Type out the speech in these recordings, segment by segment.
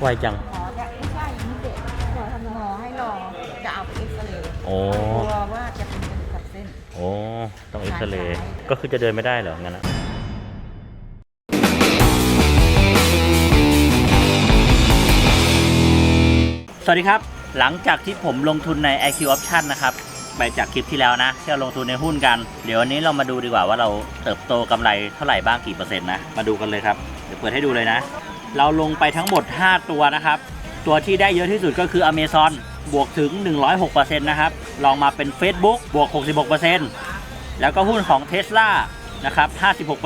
ไวจัง หมอจะไม่ใช่ยังไม่เด็กหมอทำหมอให้รอจะเอาไปเอ็กซเรย์โอ้ กลัวว่าจะเป็นกระดูกทับเส้น โอ้ต้องเอ็กซเรย์ก็คือจะเดินไม่ได้เหรอ งั้นอะสวัสดีครับ หลังจากที่ผมลงทุนใน IQ Option นะครับ ไปจากคลิปที่แล้วนะที่เราลงทุนในหุ้นกัน เดี๋ยววันนี้เรามาดูดีกว่าว่าเราเติบโตกำไรเท่าไหร่บ้างกี่เปอร์เซ็นต์นะ มาดูกันเลยครับ เดี๋ยวเปิดให้ดูเลยนะ เราลงไปทั้งหมด 5 ตัวนะครับ ตัวที่ได้เยอะที่สุดก็คือ Amazon บวกถึง 106%นะครับ ลองมาเป็น Facebook บวก 66%แล้วก็หุ้นของ Tesla นะครับ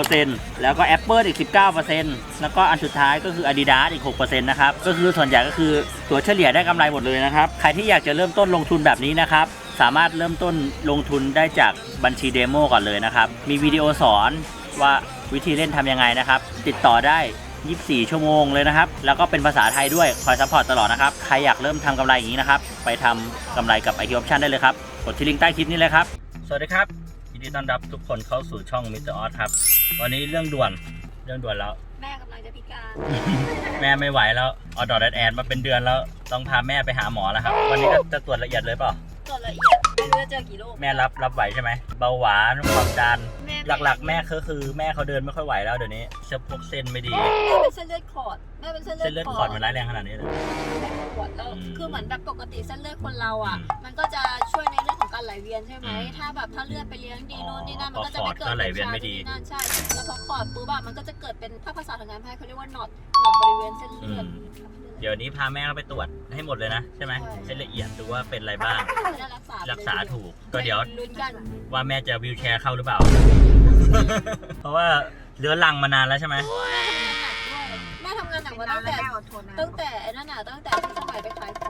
56%แล้วก็ Apple อีก 19%แล้วก็อันสุดท้ายก็คือ Adidas อีก 6%นะครับ ก็คือส่วนใหญ่ก็คือตัวเฉลี่ยได้กำไรหมดเลยนะครับ ใครที่อยากจะเริ่มต้นลงทุนแบบนี้นะครับ สามารถเริ่มต้นลงทุนได้จากบัญชีเดโมก่อนเลยนะครับ มีวิดีโอสอนว่าวิธีเล่นทำยังไงนะครับ ติดต่อได้ 24 ชั่วโมงเลยนะครับ แล้วก็เป็นภาษาไทยด้วย คอยซัพพอร์ตตลอดนะครับ ใครอยากเริ่มทำกำไรอย่างนี้นะครับ ไปทำกำไรกับ IQ Option ได้เลยครับ กดที่ลิงก์ใต้คลิปนี้เลยครับ สวัสดีครับ ยินดีต้อนรับทุกคนเข้าสู่ช่อง Mr. o z ครับ วันนี้เรื่องด่วน เรื่องด่วนแล้ว แม่กำลังจะพิการ แม่ไม่ไหวแล้ว ออดอดแอดมาเป็นเดือนแล้ว ต้องพาแม่ไปหาหมอแล้วครับ วันนี้ก็จะตรวจละเอียดเลยเปล่า ตรวจละเอียด ไม่รู้จะเจอกี่โรคแม่รับรับไหวใช่ไหม เบาหวาน ความดันแม่ หลักๆ แม่ก็คือแม่เขาเดินไม่ค่อยไหวแล้วเดี๋ยวนี้เชือกพวกเส้นไม่ดี แม่เป็นเส้นเลือดขอดแม่เป็นเส้นเลือดเส้นเลือดขอดมันร้ายแรงขนาดนี้เลยขอดแล้วอืมคือเหมือนแบบปกติเส้นเลือดคนเราอะ อืม มันก็จะช่วยในเรื่องของการไหลเวียนใช่ไหม อืมถ้าแบบถ้าเลือดไปเลี้ยงดีอ๋อโน่นนี่นั่นมันก็จะพอไม่เกิดขอดก็ไหลเวียนไม่ดีป็ชานู่นนี่นั่นใช่ แล้วพอขอดปุ๊บอะมันก็จะเกิดเป็นถ้าภาษาทางการแพทย์เขาเรียกว่าหนอดหนอดบริเวณเส้นเลือด เดี๋ยวนี้พาแม่เราไปตรวจให้หมดเลยนะ ใช่ไหมใช่เส้นละเอียดดูว่าเป็นอะไรบ้าง จะได้รักษารักษาถูกก็เดี๋ยวลุ้นกันว่าแม่จะวิวแชร์เข้าหรือเปล่า เพราะว่าเรื้อรังมานานแล้วใช่ไหมแม่ทำงานหนักมาตั้งแต่ ตั้งแต่ไอ้นั่นน่ะตั้งแต่ที่สมัยไปขายของขายแล้ว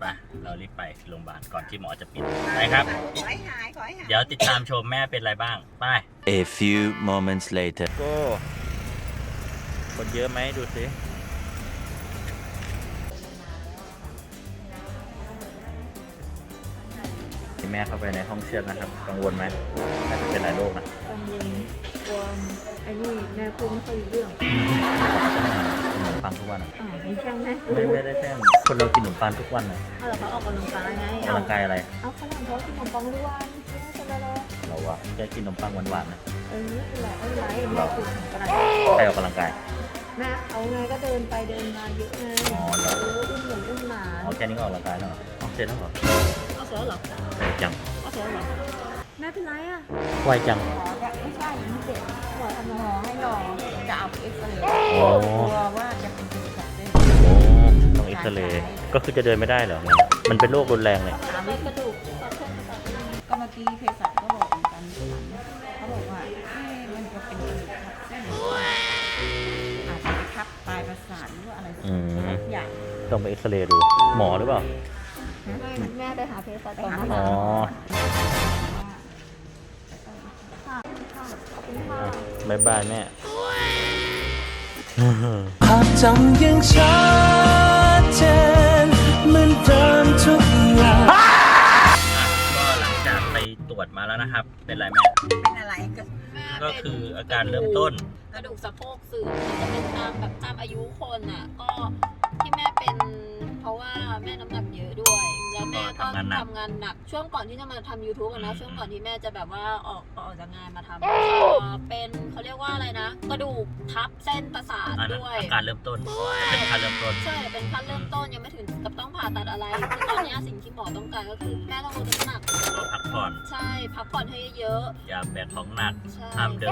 ไปเดี๋ยวไปดูไปกันเรารีบไปโรงพยาบาลก่อนที่หมอจะปิดไปครับ ขอให้หายขอให้หายเดี๋ยวติดตามชมแม่เป็นอะไรบ้างไป A few moments later. โก้คนเยอะไหมดูสิแม่เข้าไปในห้องเชือดนะครับ กังวลไหมน่าจะเป็นหลายโรคนะกังวล กลัวไอ้นี่แม่พูดไม่ค่อยรู้เรื่องขนมปังทุกวันอะอ่าไม่ใช่แม่ไม่ไม่ได้แช่งคนเรากินขนมปังทุกวันอะเอาแต่เขาออกกำลังกายไงออกกำลังกายอะไร เอาฝรั่งเขากินขนมปังทุกวันใช่ไหมจ๊ะแล้วเราอะแค่กินขนมปังหวานๆนะเออไม่เป็นไรไม่เป็นไรแม่คุณกำลังใครออกกำลังกาย แม่เขาไงก็เดินไปเดินมาเยอะไงอ๋อเหรอ เอออุ้มหลานอุ้มหลานอ๋อแค่นี้ก็ออกกำลังกายแล้วเหรออ๋อเสร็จแล้วเหรอเอาเสร็จแล้วเหรอเร็วจังเอาเสร็จแล้วเหรอ แม่เป็นไรอะไวจัง หมอจะไม่ใช่ยังไม่เด็กหมอทำหมอให้รอจะเอาไปเอ็กซเรย์โอ้กลัวว่าจะเป็นกระดูกทับเส้นโอ้ต้องเอ็กซเรย์ก็คือจะเดินไม่ได้เหรองั้นมันเป็นโรครุนแรงเลย ถามว่ากระดูกทับเส้นหรือเปล่าก็เมื่อกี้เภสัชก็บอกเหมือนกันเขาบอกว่าเอ๊ะมันจะเป็นกระดูกทับเส้นอาจจะไปทับปลายประสาทหรือว่าอะไรสักอืม อย่างต้องไปเอ็กซเรย์ดู หมอหรือเปล่า แม่ไปหาเภสัชก่อนนะอ๋อค่ะขอ บคุณค่ะบายบายแม่ภาพจำยังชัดเจนเหมือนเดิมทุกอย่าง ก็หลังจากไปตรวจมาแล้วนะครับ เป็นไรแม่ เป็นอะไรก็แม่ก็เป็นคืออาการเริ่มต้น กระดูกสะโพกเสื่อมจะเป็นตามแบบตามอายุคนอะ ก็ที่แม่เป็นเพราะว่าแม่น้ำหนักเยอะด้วย แล้วแม่ก็ทำงานหนัก ทำงานหนัก ช่วงก่อนที่จะมาทำ YouTube อะนะ อืม ช่วงก่อนที่แม่จะแบบว่าออกออกจากงานมาทำเอ่อเป็นเขาเรียกว่าอะไรนะ กระดูกทับเส้นประสาทอันนั้นด้วย อาการเริ่มต้นเป็นอาการเริ่มต้น ใช่ เป็นขั้นเริ่มต้นยังไม่ถึงกับต้องผ่าตัดอะไรคือตอนเนี้ยสิ่งที่หมอต้องการก็คือแม่ต้องลดน้ำหนักก็พักผ่อนใช่ พักผ่อนให้เยอะอย่าแบกของหนักๆใช่ ห้ามเดิน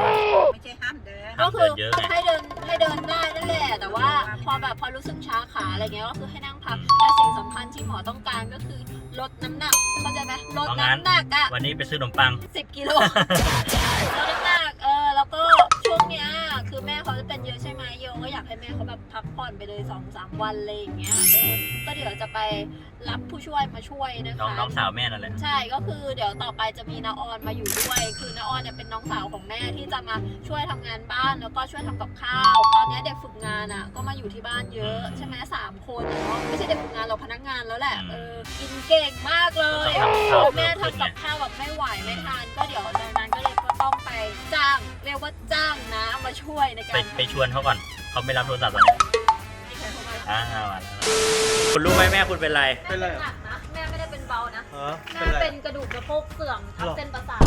ไม่ใช่ห้ามเดินก็คือห้ามเดินเยอะไง ให้เดินให้เดินได้นั่นแหละแต่ว่าพอแบบพอรู้สึกช้าขาอะไรเงี้ยก็คือให้นั่งพักแต่สิ่งสำคัญที่หมอต้องการก็คือลดน้ำหนักเข้าใจไหมลดเพราะงั้นน้ำหนักอะวันนี้ไปซื้อขนมปังสิบกิโลลดน้ำหนักเออแล้วก็ช่วงเนี้ย คือแม่เขาจะเป็นเยอะใช่ไหมโยก็อยากให้แม่เขาแบบพักผ่อนไปเลยสองสามวันเลยอย่างเงี้ยเออก็เดี๋ยวจะไปรับผู้ช่วยมาช่วยนะน้องคะ น้องสาวแม่นั่นแหละ ใช่ก็คือเดี๋ยวต่อไปจะมีนาออนมาอยู่ด้วย คือนาออนเนี่ยเป็นน้องสาวของแม่ที่จะมาช่วยทำงานบ้านแล้วก็ช่วยทำกับข้าว ตอนนี้เด็กฝึกงานอะก็มาอยู่ที่บ้านเยอะใช่ไหมสามคนอะเนาะไม่ใช่เด็กฝึกงานเราพนักงานแล้วแหละเออกินเก่งมากเลยต้องทำข้าว แม่ทำกับข้าวแบบไม่ไหวไม่ทานก็เดี๋ยวดังนั้นก็เลยก็ต้องไปจ้าง เรียกว่าจ้างนะมาช่วยในไปการไปชวนเขาก่อน เขาไม่รับโทรศัพท์ตอนนี้ไม่ใช่เพราะว่าคุณรู้ไหมแม่คุณเป็นไรแม่เป็นหนักนะแม่ไม่ได้เป็นเบานะฮะแม่เป็นไรเป็นกระดูกสะโพกเสื่อมทับหรอเส้นประสาท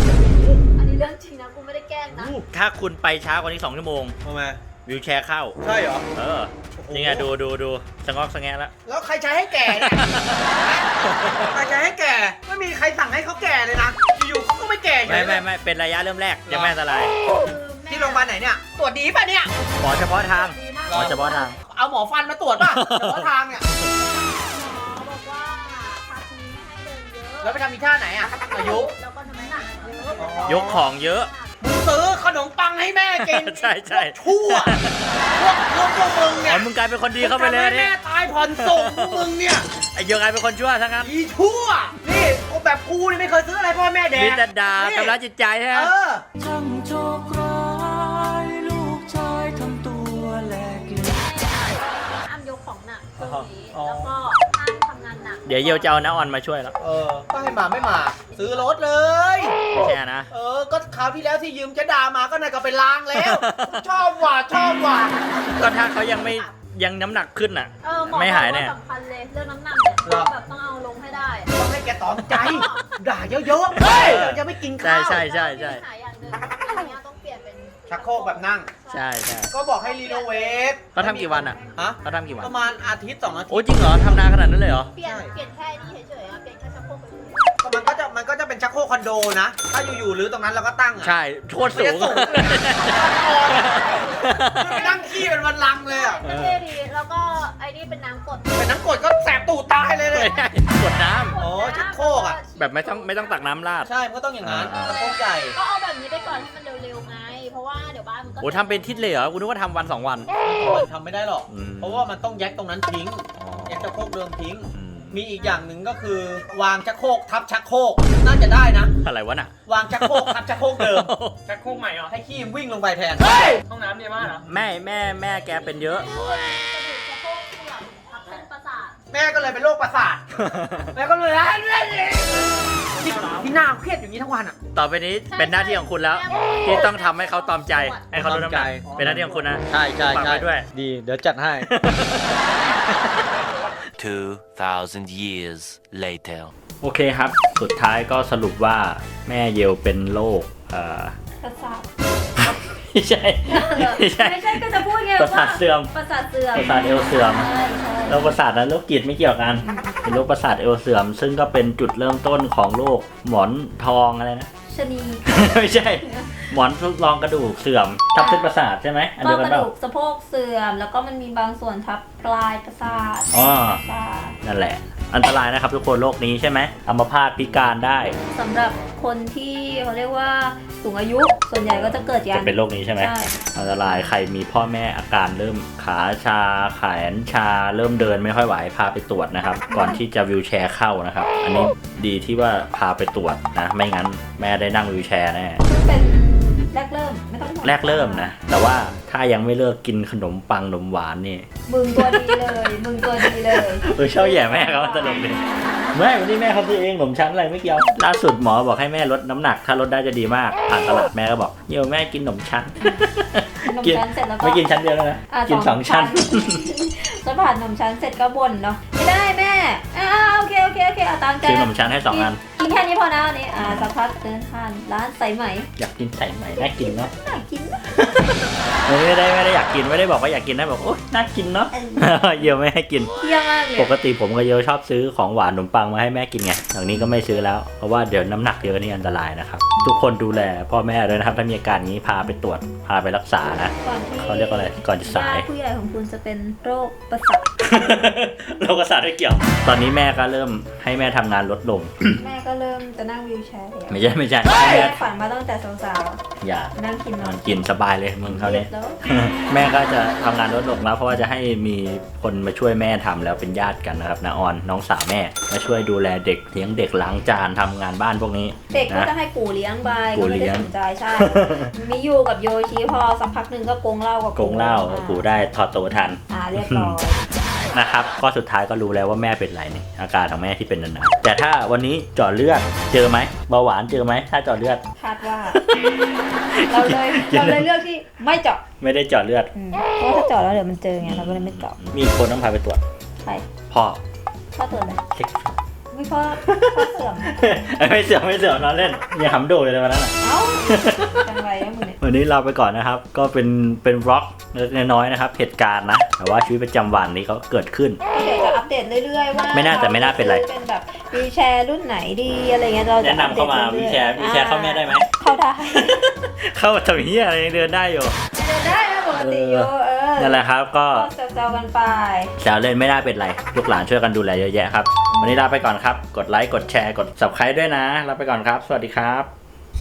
อันนี้เรื่องจริงนะกูไม่ได้แกล้งนะถ้าคุณไปช้ากว่านี้2ชั่วโมงทำไมวิวแชร์เข้า ใช่เหรอ เออนี่ไงดูดูดูสงอกสงแงะแล้ว แล้วใครใช้ให้แก่เนี่ย ใครใช้ให้แก่ ไม่มีใครสั่งให้เขาแก่เลยนะ อยู่ๆเขาก็ไม่แก่เฉไม่ยไม่ไม่เป็นระยะเริ่มแรกยังไม่อันตรายคือแม่ที่โรงพยาบาลไหนเนี่ย ตรวจดีป่ะเนี่ย หมอเฉพาะทางดีมากหมอเฉพาะทาง เอาหมอฟันมาตรวจป่ะเฉพาะทางเนี่ย หมอบอกว่าพาทีไม่ให้เดินเยอะแล้วไปทำอีท่าไหนอะอายุแล้วก็น้ำหนักเยอะยกของเยอะ มึงซื้อขนมปังให้แม่กินใช่ใช่ชั่วพวกพวกพวกมึงเนี่อ๋ยอมึงกลายเป็นคนดีเข้าไปเลยทำให้นี่แม่ตายผ่อนส่งพวกมึงเนี่ยไอ้เหี้ยกลายเป็นคนชั่วทั้งนั้น อีชั่วนี่ แบบกูนี่ไม่เคยซื้ออะไรพ่อแม่แดมีกแต่ด่าทำร้ายจิตใจใช่ไหมเออช่างโชคร้ายลูกชายทำตัวแหลกเหลวห้ามยกของหนักช่วงนี้อ๋อแล้วก็ห้ามทำงานหนักเดี๋ยวเยียวจะเอาน้าออนมาช่วยแล้วเออก็ให้มาไม่มา ซื้อรถเลย ไม่ใช่นะ เออ ก็คราวที่แล้วที่ยืมเจะดามาก็น่าก็เป็นล้างแล้ว ชอบว่ะชอบว่ะ ก็ถ้าเขายังไม่ยังน้ำหนักขึ้นอะ เออหมอไม่หายบอกแน่ว่าสำคัญเลยเรื่องน้ำหนักเนี่ยแบบต้องเอาลงให้ได้ต้องให้ แกตอมใจ ด่าเยอะๆเฮ้ยเดี๋ยวจะไม่กินใช่ข้าวใช่ใช่ใช่มีปัญหาอย่างหนึ่งอย่างเงี้ยต้องเปลี่ยนเป็นชักโครกแบบนั่ง ใช่ใช่ก็บอกให้รีโนเวทเขาทำกี่วันอะฮะเขาทำกี่วัน ประมาณอาทิตย์สองอาทิโอ้ตย์จริงเหรอทำนานขนาดนั้นเลยเหรอ เปลี่ยนใช่เปลี่ยนแค่นี้เฉย เป็นชักโครกคอนโดนะ ถ้าอยู่ๆหรือตรงนั้นเราก็ตั้งอะ ใช่โคตรสูงไม่ได้สูงนั่งขี้เป็นวันลังเลยอะๆก็เท่ดี แล้วก็ไอ้นี่เป็นน้ำกรดเป็นน้ำกรดก็แสบตูดตายเลยเลย ไม่ได้กดน้โอ้ชักโครกอะำแบบไม่ต้องไม่ต้องตักน้ำราด ใช่มันก็ต้องอย่างนั้นอ่าชักโครกใหญ่ก็เอาแบบนี้ไปก่อนให้มันเร็วๆไง เพราะว่าเดี๋ยวบ้านมันก็โอ้ทำเป็นทิศเลยเหรอกูนึกว่าทำวันสองวัน มันทำไม่ได้หรอก อืม เพราะว่ามันต้องแยกตรงนั้นทิ้งอ๋อแยกชักโครกเดิมทิ้ง อื มมีอีกอย่างหนึ่งก็คือ วางชักโครกทับชักโครกน่าจะได้นะ อะไรวะน่ะ วางชักโครกทับชักโครกเดิม ชักโครกใหม่เหรอให้ขี้มวิ่งลงไปแทนห้องน้ำเนี่ยมากเหรอแม่แม่แม่แกเป็นเยอะกระดูกสะโพกเสื่อมทับเส้นประสาทแม่ก็เลยเป็นโรคประสาทแม่ก็เลยให้เรื่อยพี่พี่หน้าเครียดอย่างนี้ทั้งวันอะ ต่อไปนี้เป็นหน้าที่ของคุณแล้ว ที่ต้องทำให้เขาตอมใจให้เขาลดน้ำหนักตอมใจ เป็นหน้าที่ของคุณนะใช่ใช่ฝากไว้ด้วย ดี เดี๋ยวจัดให้ 2,000 years later. โอเคครับ สุดท้ายก็สรุปว่าแม่เยลเป็นโรคเอ่อประสาทไม่ใช่ไม่ใช่ ไม่ใช่ก็จะพูดไงประสาทเสื่อมประสาทเสื่อมประสาทเอวเสื่อม ใช่ใช่โรคประสาทและโรคจิตไม่เกี่ยวกัน เป็นโรคประสาทเอวเสื่อม ซึ่งก็เป็นจุดเริ่มต้นของโรคหมอนทองอะไรนะ ชะนี ไม่ใช่ หมอนรองกระดูกเสื่อมทับเส้นประสาทใช่ไหมอันก็เดียวกกันระเปล่าดูกสะโพกเสื่อม แล้วก็มันมีบางส่วนทับปลายประสาทอ๋อประสาทนั่นแหละ อันตรายนะครับทุกคนโรคนี้ใช่ไหมอัมพาตพิการได้สำหรับคนที่เขาเรียกว่าสูงอายุส่วนใหญ่ก็จะเกิดยัจะนเป็นโรคนี้ใช่ไหม ใช่อันตรายใครมีพ่อแม่อาการเริ่มขาชาแขนชา เริ่มเดินไม่ค่อยไหวพาไปตรวจนะครับ ก่อนที่จะวิวแชร์เข้านะครับ อันนี้ดีที่ว่าพาไปตรวจนะ ไม่งั้นแม่ได้นั่งวิวแชร์แน่ ซึ่งเป็น แรกเริ่มไม่ต้องห่วงแรกเริ่มนะ แต่ว่าถ้ายังไม่เลิกกินขนมปังขนมหวานนี่มึงตัวดีเลย มึงตัวดีเลย เออชอบแย่แม่เขาตลกดี แม่วันนี้แม่เขาซื้อเองขนมชั้นอะไรไม่เกี่ยวล่าสุดหมอบอกให้แม่ลดน้ำหนัก ถ้าลดได้จะดีมากผ่านตลาดแม่ก็บอกเดี๋ยวแม่กินขนมชั้นนมกินชั้นเสร็จแล้วก็ไม่กินชั้นเดียวแล้วนะอะกินสองชั้นจะผ่านนมชั้นเสร็จก็บ่นเนาะไม่ได้แม่อ่าโอเคโอเคโอเคเอาตามใจซื้อขนมชั้นให้สองอันกินแค่นี้พอนะอันนี้อ่าสักพักเดินผ่านร้านใสไหมอยากกินใส่ใหม่น่ากินเนาะน่ากินนะ ไม่ได้ไม่ได้อยากกินไม่ได้บอกว่าอยากกินนะบอกโอ้น่ากินเนาะ เยียวไม่ให้กิน เยี่ยมมากเลยปกติผมกับเยียวชอบซื้อของหวานขนมปังมาให้แม่กินไงหลังนี้ก็ไม่ซื้อแล้ว เพราะว่าเดี๋ยวน้ำหนักเยอะนี่อันตรายนะครับ ทุกคนดูแลพ่อแม่ด้วยนะครับ ถ้ามีอาการนี้พาไปตรวจพาไปรักษานะ ก่อนที่เขาเรียกว่าอะไรก่อนจะสาย ญติผู้ใหญ่ของคุณจะเป็นโรคประสาทโรคประสาทไม่เกี่ยว ตอนนี้แม่ก็เริ่มให้แม่ทำงานลดลง แม่ก็เริ่มจะนั่งวีลแชร์แล้วไม่ใช่ไม่ใช่แม่แม่ฝันมาตั้งแต่สาวอย่าๆนั่งกินนนออนนกินสบายเลยมึงเขาเนี่ยแล้วแม่ก็จะทำงานลดลงแล้วเพราะว่าจะให้มีคนมาช่วยแม่ทำแล้วเป็นญาติกันนะครับนาออนน้องสาวแม่มาช่วยดูแลเด็กเลี้ยงเด็กล้างจานทำงานบ้านพวกนี้เด็กก็นะ จะให้ปู่เลี้ยงไปปู่ก็ไม่เลี้ได้ยง สนใจใช่ มีอยู่กับโยชิพอสักพักหนึ่งก็โกงเหล้ากับโกงเหล้าอ่กูได้ถอดตัวทัน อ่าเรียบร้อย นะครับก็สุดท้ายก็รู้แล้วว่าแม่เป็นไรนี่อาการของแม่ที่เป็นนานๆแต่ถ้าวันนี้เจาะเลือดเจอไหมเบาหวานเจอไหมถ้าเจาะเลือด คาดว่า เราเลยเราเลยเลือกที่ไม่เจาะไม่ได้เจาะเลือด อืมเพราะว่าถ้าเจาะแล้วเดี๋ยวมันเจอไงเราก็เลยไม่เจาะมีคนต้องพาไปตรวจใช่พ่อข้อเสื่อมไหมเช็ค ไม่ข้อข้อเสื่อมไม่เสื่อมไม่เสื่อมนอนเล่นอย่าหำโดดเลยวันนั้นน่ะ เอ้าจังไรอะมึงเนี่ย วันนี้ลาไปก่อนนะครับ ก็เป็นเป็นบล็อกเล็กๆน้อยๆนะครับเหตุการณ์นะ แต่ว่าชีวิตประจำวันนี้เขาเกิดขึ้น ก็เดี๋ยวจะอัปเดตเรื่อยๆว่าไม่น่าแต่ไม่น่าเป็นไร เป็นแบบวีแชร์รุ่นไหนดีอะไรเงี้ยเราจะแนะนำเข้ามาอัปดตวีรื่อยๆแชร์วีแชร์เข้าแม่ได้ไหมเข้าได้เข้าทำเฮียอะไรยังเดินได้อยู่ เดินได้นะปกติอยู่เออนั่นแหละครับก็ก็แซวๆกันไป แซวเล่นไม่น่าเป็นไร ลูกหลานช่วยกันดูแลเยอะแยะครับ วันนี้ลาไปก่อนครับ กดไลค์กดแชร์กด subscribe ด้วยนะลาไปก่อนครับ สวัสดีครับ